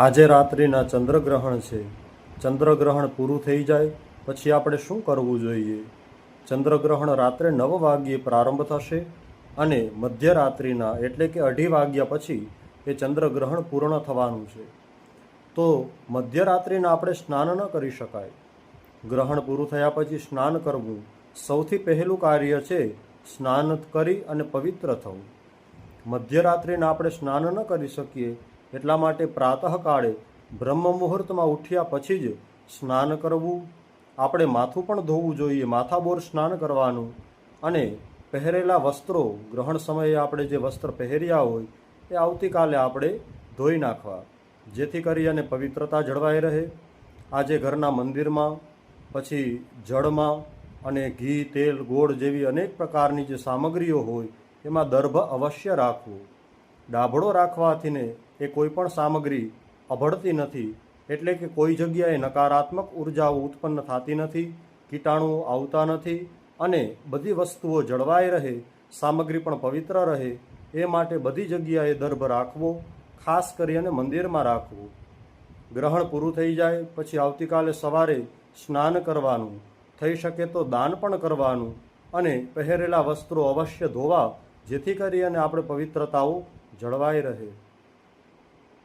આજે રાત્રિના ચંદ્રગ્રહણ છે. ચંદ્રગ્રહણ પૂરું થઈ જાય, પછી આપણે શું કરવું જોઈએ? ચંદ્રગ્રહણ રાત્રે નવ વાગ્યે પ્રારંભ થશે અને મધ્યરાત્રિના એટલે કે અઢી વાગ્યા પછી એ ચંદ્રગ્રહણ પૂર્ણ થવાનું છે. તો મધ્યરાત્રિના આપણે સ્નાન ન કરી શકાય. ગ્રહણ પૂરું થયા પછી સ્નાન કરવું સૌથી પહેલું કાર્ય છે સ્નાન કરી અને પવિત્ર થવું. મધ્યરાત્રિના આપણે સ્નાન ન કરી શકીએ એટલા માટે પ્રાતઃકાળે બ્રહ્મ મુહૂર્તમાં ઉઠ્યા પછી જ સ્નાન કરવું. આપણે માથું પણ ધોવું જોઈએ, માથાબોર સ્નાન કરવાનું. અને પહેરેલા વસ્ત્રો ગ્રહણ સમયે આપણે જે વસ્ત્ર પહેર્યા હોય, એ આવતીકાલે આપણે ધોઈ નાખવા. જેથી કરી અને પવિત્રતા જળવાઈ રહે. આજે ઘરના મંદિરમાં, પછી જળમાં અને ઘી, તેલ, ગોળ જેવી અનેક પ્રકારની જે સામગ્રીઓ હોય, એમાં દર્ભ અવશ્ય રાખવું. ડાભડો રાખવાથી ને એ કોઈ પણ સામગ્રી અભળતી નથી એટલે કે કોઈ જગ્યાએ નકારાત્મક ઉર્જાઓ ઉત્પન્ન થતી નથી, કીટાણુઓ આવતા નથી અને બધી વસ્તુઓ જળવાઈ રહે, સામગ્રી પણ પવિત્ર રહે, એ માટે બધી જગ્યાએ દર્ભ રાખવો, ખાસ કરી અને મંદિરમાં રાખવું. ગ્રહણ પૂરું થઈ જાય, પછી આવતીકાલે સવારે સ્નાન કરવાનું, થઈ શકે તો દાન પણ કરવાનું અને પહેરેલા વસ્ત્રો અવશ્ય ધોવા, જેથી કરી અને આપણે પવિત્રતાઓ જળવાઈ રહે.